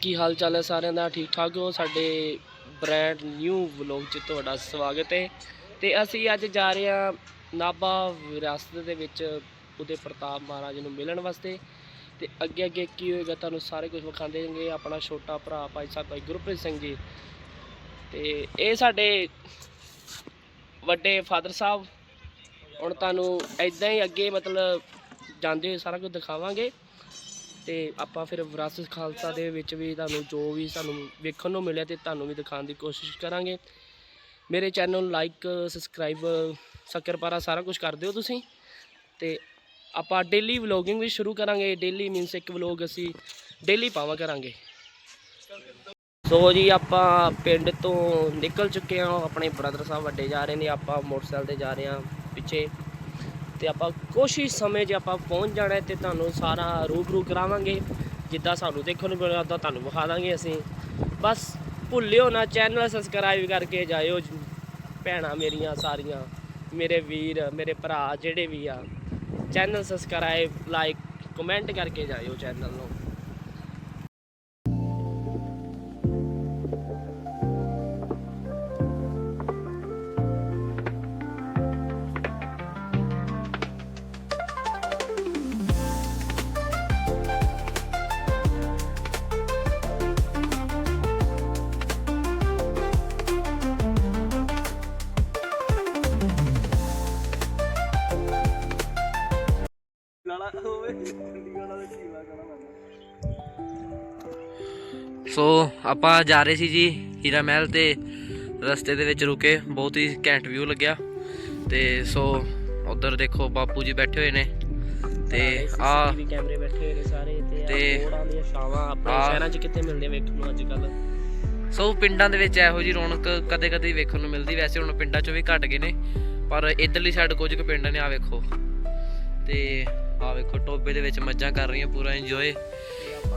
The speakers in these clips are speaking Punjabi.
ਕੀ ਹਾਲ ਚਾਲ ਹੈ ਸਾਰਿਆਂ ਦਾ? ਠੀਕ ਠਾਕ ਹੋ? ਸਾਡੇ ਬ੍ਰੈਂਡ ਨਿਊ ਵਲੌਗ 'ਚ ਤੁਹਾਡਾ ਸਵਾਗਤ ਹੈ। ਤੇ ਅਸੀਂ ਅੱਜ ਜਾ ਰਹੇ ਹਾਂ ਨਾਭਾ ਵਿਰਾਸਤ ਦੇ ਵਿੱਚ ਉਹਦੇ ਪ੍ਰਤਾਪ ਮਹਾਰਾਜ ਨੂੰ ਮਿਲਣ ਵਾਸਤੇ। ਤੇ ਅੱਗੇ ਅੱਗੇ ਕੀ ਹੋਏਗਾ ਤੁਹਾਨੂੰ ਸਾਰੇ ਕੁਝ ਵਿਖਾਉਂਦੇ ਜਾਵਾਂਗੇ ਆਪਣਾ ਛੋਟਾ ਭਰਾ ਭਾਈ ਸਾਹਿਬ ਭਾਈ ਗੁਰਪ੍ਰੀਤ ਸਿੰਘ ਜੀ। ਤੇ ਇਹ ਸਾਡੇ ਵੱਡੇ ਫਾਦਰ ਸਾਹਿਬ। ਹੁਣ ਤੁਹਾਨੂੰ ਐਦਾਂ ਹੀ ਅੱਗੇ ਮਤਲਬ ਜਾਂਦੇ ਹੋਏ ਸਾਰਾ ਕੁਝ ਦਿਖਾਵਾਂਗੇ। ਤੇ ਆਪਾਂ ਫਿਰ ਵਿਰਾਸਤ ਖਾਲਸਾ ਦੇ ਵਿੱਚ ਵੀ ਤੁਹਾਨੂੰ ਜੋ ਵੀ ਸਾਨੂੰ ਵੇਖਣ ਨੂੰ ਮਿਲਿਆ ਤੇ ਤੁਹਾਨੂੰ ਵੀ ਦਿਖਾਉਣ ਦੀ ਕੋਸ਼ਿਸ਼ ਕਰਾਂਗੇ। ਮੇਰੇ ਚੈਨਲ ਨੂੰ ਲਾਈਕ ਸਬਸਕ੍ਰਾਈਬ ਸ਼ੱਕਰਪਾਰਾ ਸਾਰਾ ਕੁਝ ਕਰ ਦਿਓ ਤੁਸੀਂ। ਤੇ ਆਪਾਂ ਡੇਲੀ ਵਲੋਗਿੰਗ ਵੀ ਸ਼ੁਰੂ ਕਰਾਂਗੇ। ਡੇਲੀ ਮੀਨਸ ਇੱਕ ਵਲੋਗ ਅਸੀਂ ਡੇਲੀ ਪਾਵਾਂ ਕਰਾਂਗੇ। ਸੋ ਜੀ ਆਪਾਂ ਪਿੰਡ ਤੋਂ ਨਿਕਲ ਚੁੱਕੇ ਹਾਂ। ਆਪਣੇ ਬ੍ਰਦਰ ਸਾਹਿਬ ਵੱਡੇ ਜਾ ਰਹੇ ਨੇ। ਆਪਾਂ ਮੋਟਰਸਾਈਕਲ ਤੇ ਜਾ ਰਹੇ ਹਾਂ ਪਿੱਛੇ। ਤੇ ਆਪਾਂ ਕੋਸ਼ਿਸ਼ ਸਮੇਂ 'ਚ ਆਪਾਂ ਪਹੁੰਚ ਜਾਣਾ ਹੈ ਤੇ ਤੁਹਾਨੂੰ ਸਾਰਾ ਰੂਬਰੂ ਕਰਾਵਾਂਗੇ। ਜਿੱਦਾਂ ਸਾਨੂੰ ਦੇਖਣ ਨੂੰ ਮਿਲਿਆ, ਉਦਾਂ ਤੁਹਾਨੂੰ ਵਿਖਾ ਦਾਂਗੇ ਅਸੀਂ। ਬਸ ਭੁੱਲਿਓ ਨਾ ਚੈਨਲ ਸਬਸਕ੍ਰਾਈਬ ਕਰਕੇ ਜਾਇਓ ਭੈਣਾਂ ਮੇਰੀਆਂ ਸਾਰੀਆਂ, ਮੇਰੇ ਵੀਰ, ਮੇਰੇ ਭਰਾ, ਜਿਹੜੇ ਵੀ ਆ। ਚੈਨਲ ਸਬਸਕ੍ਰਾਈਬ ਲਾਈਕ ਕਮੈਂਟ ਕਰਕੇ ਜਾਇਓ ਚੈਨਲ ਨੂੰ। ਆਪਾਂ ਜਾ ਰਹੇ ਸੀ ਜੀ ਹੀਰਾ ਮਹਿਲ ਤੇ ਰਸਤੇ ਦੇ ਵਿੱਚ ਰੁਕੇ ਬਹੁਤ ਹੀ ਘੈਂਟ ਵਿਊ ਲੱਗਿਆ। ਤੇ ਸੋ ਉਧਰ ਦੇਖੋ ਬਾਪੂ ਜੀ ਬੈਠੇ ਹੋਏ ਨੇ ਤੇ ਆ ਕੈਮਰੇ ਬੈਠੇ ਹੋਏ ਨੇ ਸਾਰੇ ਤੇ ਆ ਦੀਆਂ ਛਾਵਾਂ ਆਪਣੇ ਸ਼ਹਿਰਾਂ 'ਚ ਕਿੱਥੇ ਮਿਲਦੇ ਆ ਵੇਖਣ ਨੂੰ ਅੱਜ ਕੱਲ ਸੋ ਪਿੰਡਾਂ ਦੇ ਵਿੱਚ ਇਹੋ ਜੀ ਰੌਣਕ ਕਦੇ ਕਦੇ ਹੀ ਵੇਖਣ ਨੂੰ ਮਿਲਦੀ ਵੈਸੇ ਹੁਣ ਪਿੰਡਾਂ 'ਚੋਂ ਵੀ ਘਟ ਗਏ ਨੇ ਪਰ ਇਧਰਲੀ ਸਾਈਡ ਕੁਝ ਕੁ ਪਿੰਡ ਨੇ ਆ ਵੇਖੋ। ਤੇ ਆ ਵੇਖੋ ਟੋਬੇ ਦੇ ਵਿੱਚ ਮੱਝਾਂ ਕਰ ਰਹੀਆਂ ਪੂਰਾ ਇੰਜੋਏ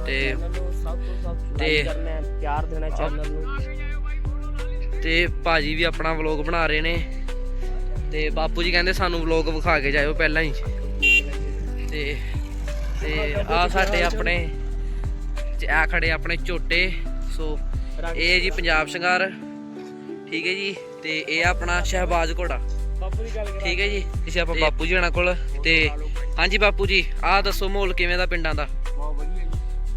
ਤੇ- ਤੋਂ ਪਿਆਰ ਦੇਣਾ ਚੈਨਲ ਨੂੰ ਤੇ ਭਾਜੀ ਵੀ ਆਪਣਾ ਵਲੌਗ ਬਣਾ ਰਹੇ ਨੇ। ਤੇ ਬਾਪੂ ਜੀ ਕਹਿੰਦੇ ਸਾਨੂੰ ਵਲੌਗ ਵਿਖਾ ਕੇ ਜਾਇਓ ਪਹਿਲਾਂ ਹੀ। ਤੇ ਤੇ ਆ ਸਾਡੇ ਆਪਣੇ ਆ ਖੜੇ ਆਪਣੇ ਝੋਟੇ। ਸੋ ਇਹ ਜੀ ਪੰਜਾਬ ਸ਼ਿੰਗਾਰ। ਠੀਕ ਹੈ ਜੀ ਤੇ ਇਹ ਆਪਣਾ ਸ਼ਹਿਬਾਜ਼ ਘੋੜਾ। ਬਾਪੂ ਦੀ ਗੱਲ ਕਰਾਂ ਠੀਕ ਹੈ ਜੀ ਇਸੇ ਆਪਾਂ ਬਾਪੂ ਜੀ ਹਣਾ ਕੋਲ। ਤੇ ਹਾਂਜੀ ਬਾਪੂ ਜੀ ਆਹ ਦੱਸੋ ਮਾਹੌਲ ਕਿਵੇਂ ਦਾ ਪਿੰਡਾਂ ਦਾ?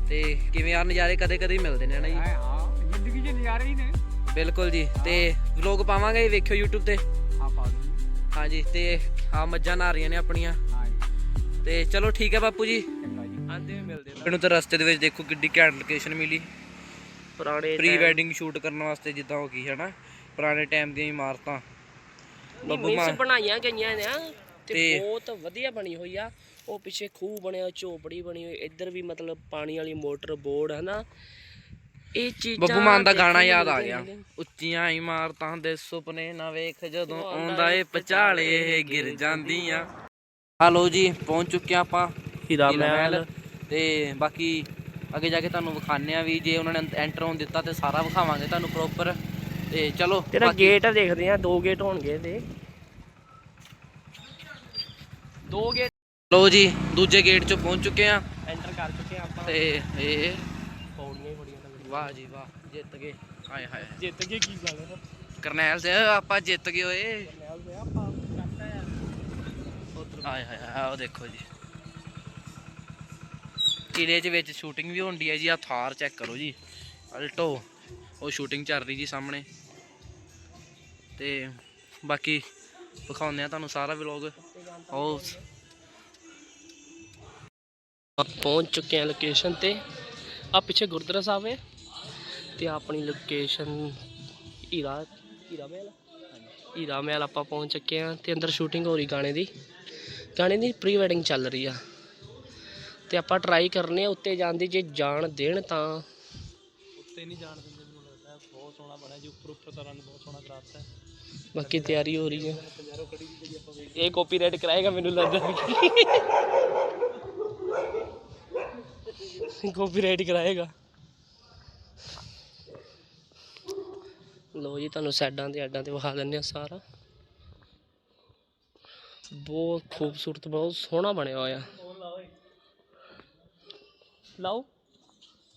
ਤੇ ਕਿਵੇਂ ਆ ਨਜ਼ਾਰੇ ਕਦੇ ਕਦੇ ਮਿਲਦੇ ਨੇ ਹਨਾ ਜੀ? ਹਾਂ ਹਾਂ। ਜ਼ਿੰਦਗੀ 'ਚ ਨਜ਼ਾਰੇ ਹੀ ਨੇ। ਬਿਲਕੁਲ ਜੀ। ਤੇ ਵਲੌਗ ਪਾਵਾਂਗੇ ਵੇਖਿਓ YouTube ਤੇ? ਹਾਂ ਪਾ ਦੋ ਹਾਂਜੀ ਤੇ ਆ ਮੱਝਾਂ ਨਹਾ ਰਹੀਆਂ ਨੇ ਆਪਣੀਆਂ। ਹਾਂ ਜੀ। ਤੇ ਚਲੋ ਠੀਕ ਹੈ ਬਾਪੂ ਜੀ। ਆਂਦੇ ਵੀ ਮਿਲਦੇ ਨੇ ਮੈਨੂੰ ਤਾਂ ਰਸਤੇ ਦੇ ਵਿੱਚ ਦੇਖੋ ਕਿੱਡੀ ਘੈਂਟ ਲੋਕੇਸ਼ਨ ਮਿਲੀ। ਪੁਰਾਣੇ ਪ੍ਰੀ ਵੈਡਿੰਗ ਸ਼ੂਟ ਕਰਨ ਵਾਸਤੇ ਜਿੱਦਾਂ ਹੋ ਗਈ ਹੈ ਨਾ? ਪੁਰਾਣੇ ਟਾਈਮ ਦੀਆਂ ਇਮਾਰਤਾਂ। ਬੱਬੂ ਮਾਨ ਬਣਾਈਆਂ ਗਈਆਂ ਨੇ ਤੇ- ਬਹੁਤ ਵਧੀਆ ਬਣੀ ਹੋਈ ਆ। ਉਹ ਪਿੱਛੇ ਖੂਹ ਬਣਿਆ ਝੋਪੜੀ ਬਣੀ ਹੋਈ ਇੱਧਰ ਵੀ ਮਤਲਬ ਪਾਣੀ ਵਾਲੀ ਮੋਟਰ ਬੋਰਡ ਹੈ ਨਾ ਇਹ ਚੀਜ਼ਾਂ ਬੱਬੂ ਮਾਨ ਦਾ ਗਾਣਾ ਯਾਦ ਆ ਗਿਆ। ਉੱਚੀਆਂ ਇਮਾਰਤਾਂ ਦੇ ਸੁਪਨੇ ਨਾ ਵੇਖ ਜਦੋਂ ਆਉਂਦਾ ਏ ਪਚਾਲੇ ਇਹ ਗਿਰ ਜਾਂਦੀਆਂ। ਹਲੋ ਜੀ ਪਹੁੰਚ ਚੁੱਕੇ ਆਪਾਂ ਹੀਰਾ ਮਹਿਲ। ਤੇ ਬਾਕੀ ਅੱਗੇ ਜਾ ਕੇ ਤੁਹਾਨੂੰ ਵਿਖਾਣੇ ਆ ਵੀ ਜੇ ਉਹਨਾਂ ਨੇ ਐਂਟਰ ਹੋਣ ਦਿੱਤਾ ਤੇ ਸਾਰਾ ਵਿਖਾਵਾਂਗੇ ਤੁਹਾਨੂੰ ਪ੍ਰੋਪਰ ਤੇ ਚਲੋ ਤੇਰਾ ਗੇਟ ਦੇਖਦੇ ਆ ਦੋ ਗੇਟ ਹੋਣਗੇ ਤੇ ਦੋ ਗੇਟ ਲਓ ਜੀ ਦੂਜੇ ਗੇਟ 'ਚ ਪਹੁੰਚ ਚੁੱਕੇ ਆ ਐਂਟਰ ਕਰ ਚੁੱਕੇ ਆ ਆਪਾਂ। ਤੇ ਇਹ ਪੌੜੀਆਂ ਹੀ ਬੜੀਆਂ ਲੱਗਦੀਆਂ ਵਾਹ ਜੀ ਵਾਹ ਜਿੱਤ ਗਏ। ਹਾਏ ਹਾਏ। ਜਿੱਤ ਕੇ ਕੀ ਗੱਲ ਹੈ? ਕਰਨੈਲ ਸਿੰਘ ਆਪਾਂ ਜਿੱਤ ਗਏ ਓਏ। ਨਾਲ ਦੇ ਆਪਾਂ ਕਰਤਾ ਆ ਹਾਏ ਹਾਏ ਹਾਏ ਆਹ ਦੇਖੋ ਜੀ। ਕਿਲੇ 'ਚ ਵਿੱਚ ਸ਼ੂਟਿੰਗ ਵੀ ਹੁੰਦੀ ਹੈ ਜੀ ਆ ਥਾਰ ਚੈੱਕ ਕਰੋ ਜੀ। ਅਲਟੋ ਉਹ ਸ਼ੂਟਿੰਗ ਚੱਲ ਰਹੀ ਜੀ ਸਾਹਮਣੇ। ਤੇ ਬਾਕੀ ਵਿਖਾਉਂਦੇ ਆ ਤੁਹਾਨੂੰ ਸਾਰਾ ਵਲੌਗ ਉਹ ਪਹੁੰਚ ਚੁੱਕੇ ਆ ਲੋਕੇਸ਼ਨ ਤੇ। ਆ ਪਿੱਛੇ ਗੁਰਦੁਆਰਾ ਸਾਹਿਬ ਹੈ ਤੇ ਆਪਣੀ ਲੋਕੇਸ਼ਨ ਹੀਰਾ ਹੀਰਾ ਮਹਿਲ ਹੀਰਾ ਮਹਿਲ ਆਪਾਂ ਪਹੁੰਚ ਚੁੱਕੇ ਆ ਤੇ ਅੰਦਰ ਸ਼ੂਟਿੰਗ ਹੋ ਰਹੀ ਗਾਣੇ ਦੀ। ਗਾਣੇ ਦੀ ਪ੍ਰੀ ਵੈਡਿੰਗ ਚੱਲ ਰਹੀ ਆ। ਤੇ ਆਪਾਂ ਟਰਾਈ ਕਰਨੇ ਆ ਉੱਤੇ ਜਾਣ ਦੀ ਜੇ ਜਾਣ ਦੇਣ ਤਾਂ। ਉੱਤੇ ਨਹੀਂ ਜਾਣ ਦਿੰਦੇ ਮੈਨੂੰ ਲੱਗਦਾ ਬਹੁਤ ਸੋਹਣਾ ਬਣਿਆ ਜੀ ਉੱਪਰ ਉੱਪਰ ਤਾਂ ਰੰਗ ਬਹੁਤ ਸੋਹਣਾ ਕਰਾਤਾ ਹੈ। ਬਾਕੀ ਤਿਆਰੀ ਹੋ ਰਹੀ ਹੈ। ਇਹ ਕਾਪੀਰਾਈਟ ਕਰਾਏਗਾ ਮੈਨੂੰ ਲੱਗਦਾ। ਕਾਪੀਰਾਈਟ ਕਰਾਏਗਾ। ਲੋ ਜੀ ਤੁਹਾਨੂੰ ਸਾਈਡਾਂ ਤੇ ਐਡਾਂ ਤੇ ਵਿਖਾ ਦਿੰਦੇ ਆ ਸਾਰਾ। ਬਹੁਤ ਖੂਬਸੂਰਤ ਬਹੁਤ ਸੋਹਣਾ ਬਣਿਆ ਹੋਇਆ। ਲਾਓ।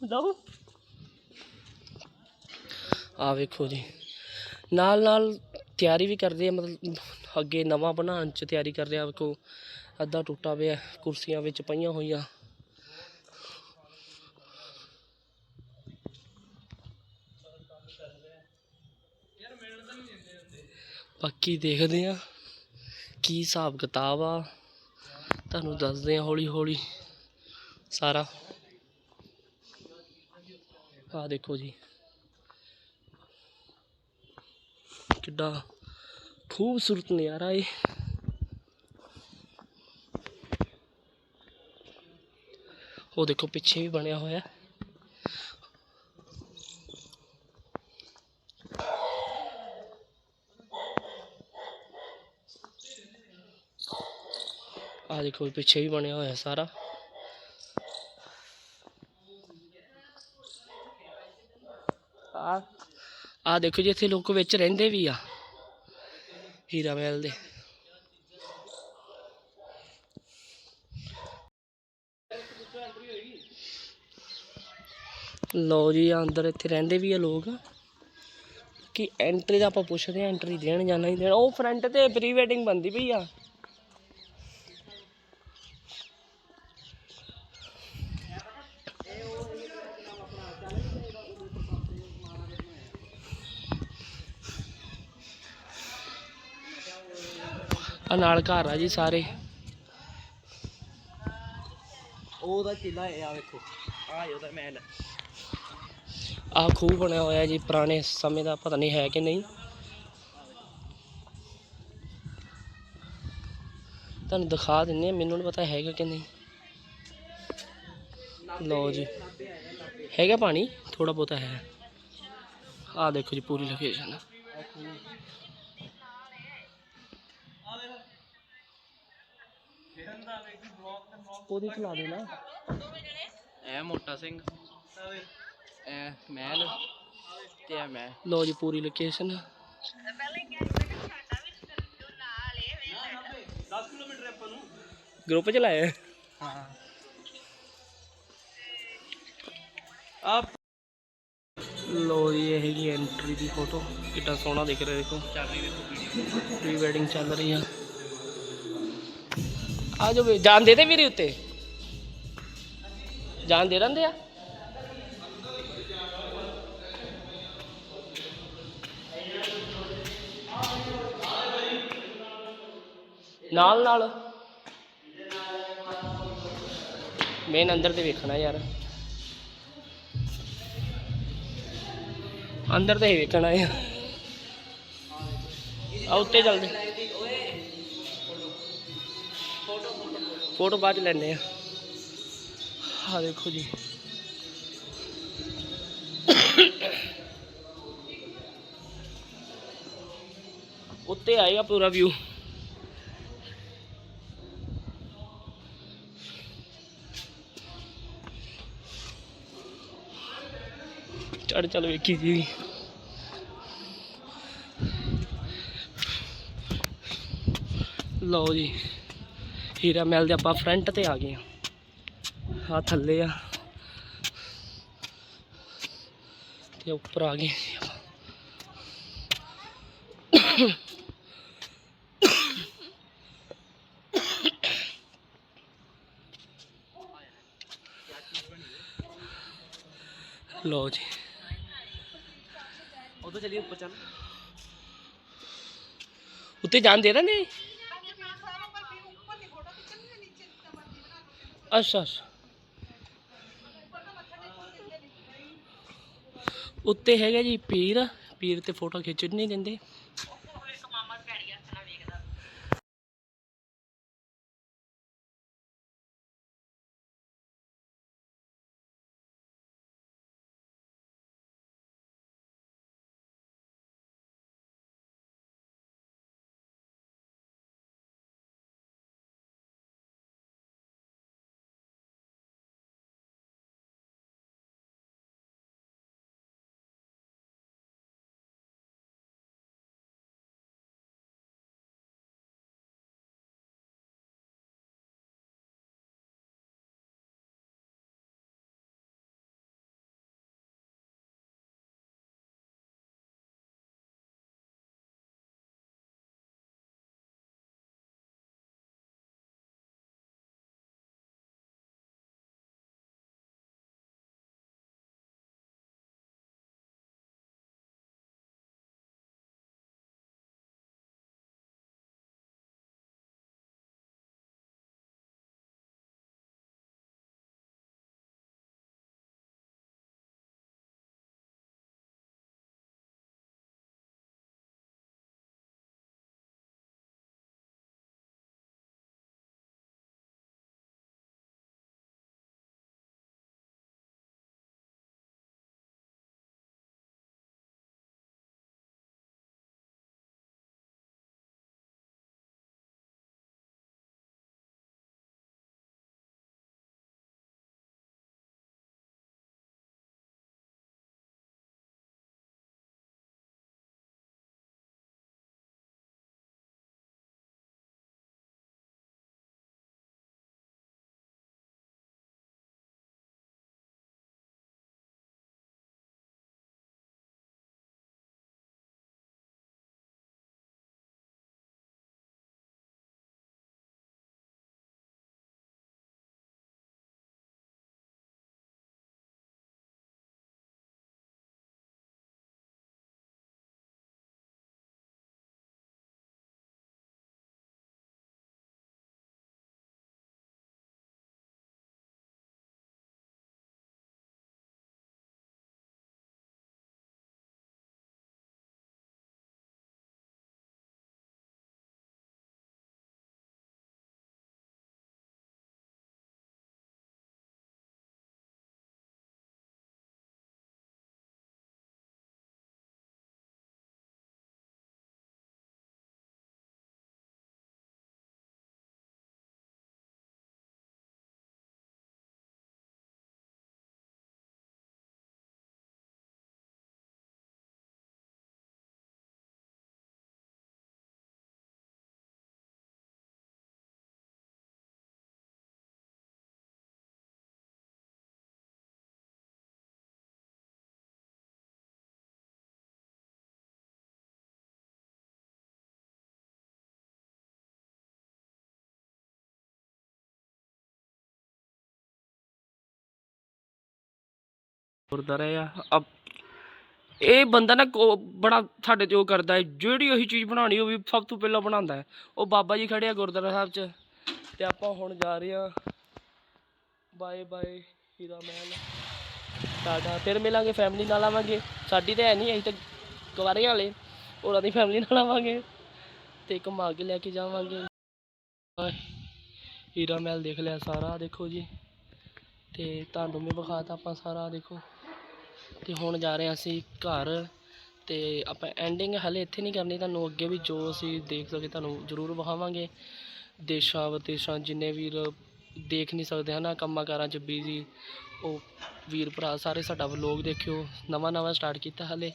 ਲਾਓ। ਆ ਵੇਖੋ ਜੀ। ਨਾਲ ਨਾਲ ਤਿਆਰੀ ਵੀ ਕਰਦੇ ਆ ਮਤਲਬ ਅੱਗੇ ਨਵਾਂ ਬਣਾਉਣ ਚ ਤਿਆਰੀ ਕਰ ਰਿਹਾ ਵੇਖੋ ਅੱਧਾ ਟੁੱਟਾ ਪਿਆ ਕੁਰਸੀਆਂ ਵਿੱਚ ਪਈਆਂ ਹੋਈਆਂ। ਬਾਕੀ ਦੇਖਦੇ ਆ ਕੀ ਹਿਸਾਬ ਕਿਤਾਬ ਆ। ਤੁਹਾਨੂੰ ਦੱਸਦੇ ਆ ਹੌਲੀ ਹੌਲੀ ਸਾਰਾ। ਆ ਦੇਖੋ ਜੀ। ਕਿੱਡਾ ਖੂਬਸੂਰਤ ਨਜ਼ਾਰਾ ਏ ਉਹ ਦੇਖੋ ਪਿੱਛੇ ਵੀ ਬਣਿਆ ਹੋਇਆ। ਆ ਦੇਖੋ ਪਿੱਛੇ ਵੀ ਬਣਿਆ ਹੋਇਆ ਸਾਰਾ। ਆ ਆ ਦੇਖੋ ਜੀ ਇੱਥੇ ਲੋਕ ਵਿੱਚ ਰਹਿੰਦੇ ਵੀ ਆ, ਹੀਰਾ ਮਹਿਲ ਦੇ। ਲੋ ਜੀ ਅੰਦਰ ਇੱਥੇ ਰਹਿੰਦੇ ਵੀ ਆ ਲੋਕ। ਕਿ ਐਂਟਰੀ ਦਾ ਆਪਾਂ ਪੁੱਛਦੇ ਆ ਐਂਟਰੀ ਦੇਣ ਜਾਂ ਨਹੀਂ ਦੇਣ। ਉਹ ਫਰੰਟ ਤੇ ਪ੍ਰੀ ਵੈਡਿੰਗ ਬੰਦੀ ਪਈ ਆ। ਆ ਨਾਲ ਘਰ ਆ ਜੀ ਸਾਰੇ। ਉਹਦਾ ਚਿੱਲਾ ਆ ਵੇਖੋ। ਆ ਉਹਦਾ ਮਹਿਲ ਆ। ਖੂਹ ਬਣਿਆ ਹੋਇਆ ਜੀ ਪੁਰਾਣੇ ਸਮੇਂ ਦਾ ਪਤਾ ਨਹੀਂ ਹੈ ਕਿ ਨਹੀਂ। ਤੁਹਾਨੂੰ ਦਿਖਾ ਦਿੰਨੇ ਮੈਨੂੰ ਨਹੀਂ ਪਤਾ ਹੈਗਾ ਕਿ ਨਹੀਂ। ਲਓ ਜੀ। ਹੈਗਾ ਪਾਣੀ? ਥੋੜਾ ਬਹੁਤਾ ਹੈ। ਆ ਦੇਖੋ ਜੀ ਪੂਰੀ ਲੋਕੇਸ਼ਨ ਉਹਦੀ ਚਲਾ ਦੇ ਨਾ। ਇਹ ਮੋਟਾ ਸਿੰਘ। ਇਹ ਮਹਿਲ ਤੇ ਇਹ ਮੈਂ। ਲਓ ਜੀ ਪੂਰੀ ਲੋਕੇਸ਼ਨ ਗਰੁੱਪ ਚ ਲਾਇਆ ਹਾਂ? ਆ ਲੋ ਜੀ ਇਹ ਹੈਗੀ ਐਂਟਰੀ ਦੀ ਫੋਟੋ ਕਿੱਡਾ ਸੋਹਣਾ ਦਿਖ ਰਿਹਾ ਦੇਖੋ। ਚੱਲ ਰਹੀ ਵੀਡੀਓ ਪ੍ਰੀ ਵੈਡਿੰਗ ਚੱਲ ਰਹੀ ਆ ਆ ਜੋ ਜਾਨ ਦੇ ਦੇ ਵੀਰੇ ਉੱਤੇ। ਜਾਨ ਦੇ ਦਿੰਦੇ ਆ। ਨਾਲ ਨਾਲ। ਮੇਨ ਅੰਦਰ ਤੇ ਵੇਖਣਾ ਯਾਰ। ਅੰਦਰ ਤੇ ਹੀ ਵੇਖਣਾ ਯਾਰ। ਆ ਉੱਤੇ ਚੱਲਦੇ। ਫੋਟੋ ਬਾਅਦ ਚ ਲੈਣੇ ਆ। ਆ ਦੇਖੋ ਜੀ। ਉੱਤੇ ਆਏਗਾ ਪੂਰਾ ਵਿਊ ਚੜ ਚੱਲ ਵੇਖੀ ਜੀ। ਲਓ ਜੀ। ਹੀਰਾ ਮਹਿਲ ਦੇ ਆਪਾਂ ਫਰੰਟ ਤੇ ਆ ਗਏ ਆ। ਆ ਥੱਲੇ ਆ। ਤੇ ਉੱਪਰ ਆ ਗਏ। ਲਓ ਜੀ। ਉਧਰ ਚਲੀ ਉੱਪਰ ਚੱਲ। ਉੱਤੇ ਜਾਣ ਦੇ ਰਹੇ ਅੱਛਾ ਅੱਛਾ। ਉੱਤੇ ਹੈਗਾ ਜੀ ਪੀਰ। ਪੀਰ ਤੇ ਫੋਟੋ ਖਿੱਚਣ ਨਹੀਂ ਦਿੰਦੇ। ਗੁਰਦੁਆਰਾ ਆ ਇਹ ਬੰਦਾ ਨਾ ਕੋ- ਬੜਾ ਸਾਡੇ ਤੇ ਉਹ ਕਰਦਾ ਹੈ, ਜਿਹੜੀ ਉਹੀ ਚੀਜ਼ ਬਣਾਉਣੀ ਉਹ ਵੀ ਸਭ ਤੋਂ ਪਹਿਲਾਂ ਬਣਾਉਂਦਾ ਹੈ। ਉਹ ਬਾਬਾ ਜੀ ਖੜੇ ਆ ਗੁਰਦੁਆਰਾ ਸਾਹਿਬ 'ਚ ਤੇ ਆਪਾਂ ਹੁਣ ਜਾ ਰਹੇ ਆ bye bye Heera Mahal. Tata ਫਿਰ ਮਿਲਾਂਗੇ ਫੈਮਿਲੀ ਨਾਲ ਆਵਾਂਗੇ। ਸਾਡੀ ਤਾਂ ਹੈ ਨਹੀਂ ਅਸੀਂ ਤਾਂ ਕੁਆਰੇ ਵਾਲੇ। ਉਹਨਾਂ ਦੀ ਫੈਮਿਲੀ ਨਾਲ ਆਵਾਂਗੇ ਤੇ ਘੁਮਾ ਕੇ ਲੈ ਕੇ ਜਾਵਾਂਗੇ। ਹੀਰਾ ਮਹਿਲ ਦੇਖ ਲਿਆ ਸਾਰਾ, ਦੇਖੋ ਜੀ। ਤੇ ਤੁਹਾਨੂੰ ਵੀ ਵਿਖਾਤਾ ਆਪਾਂ ਸਾਰਾ, ਦੇਖੋ। ਤੇ ਹੁਣ ਜਾ ਰਹੇ ਹਾਂ ਅਸੀਂ ਘਰ ਤੇ ਆਪਾਂ ਐਂਡਿੰਗ ਹਲੇ ਇੱਥੇ ਨਹੀਂ ਕਰਨੀ ਤੁਹਾਨੂੰ ਅੱਗੇ ਵੀ ਜੋ ਅਸੀਂ ਦੇਖ ਸਕੇ ਤੁਹਾਨੂੰ ਜ਼ਰੂਰ ਵਿਖਾਵਾਂਗੇ। ਦੇਸ਼ਾਂ ਵਿਦੇਸ਼ਾਂ ਜਿੰਨੇ ਵੀਰ ਦੇਖ ਨਹੀਂ ਸਕਦੇ ਹਨਾ ਕੰਮਾਂ ਕਾਰਾਂ 'ਚ ਬਿਜ਼ੀ ਉਹ ਵੀਰ ਭਰਾ ਸਾਰੇ ਸਾਡਾ ਵਲੋਗ ਦੇਖਿਓ ਨਵਾਂ ਨਵਾਂ ਸਟਾਰਟ ਕੀਤਾ ਹਲੇ।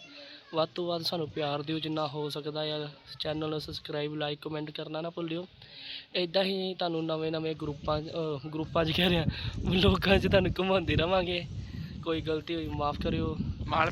ਵੱਧ ਤੋਂ ਵੱਧ ਸਾਨੂੰ ਪਿਆਰ ਦਿਓ ਜਿੰਨਾ ਹੋ ਸਕਦਾ ਆ ਚੈਨਲ ਨੂੰ ਸਬਸਕ੍ਰਾਈਬ ਲਾਈਕ ਕਮੈਂਟ ਕਰਨਾ ਨਾ ਭੁੱਲਿਓ। ਇਦਾਂ ਹੀ ਤੁਹਾਨੂੰ ਨਵੇਂ ਨਵੇਂ ਗਰੁੱਪਾਂ 'ਚ, ਗਰੁੱਪਾਂ 'ਚ ਕਹਿ ਰਿਹਾ ਵਲੋਗਾਂ 'ਚ ਤੁਹਾਨੂੰ ਘੁਮਾਉਂਦੇ ਰਵਾਂਗੇ। ਕੋਈ ਗਲਤੀ ਹੋਈ ਮਾਫ ਕਰਿਓ। ਮਾਲ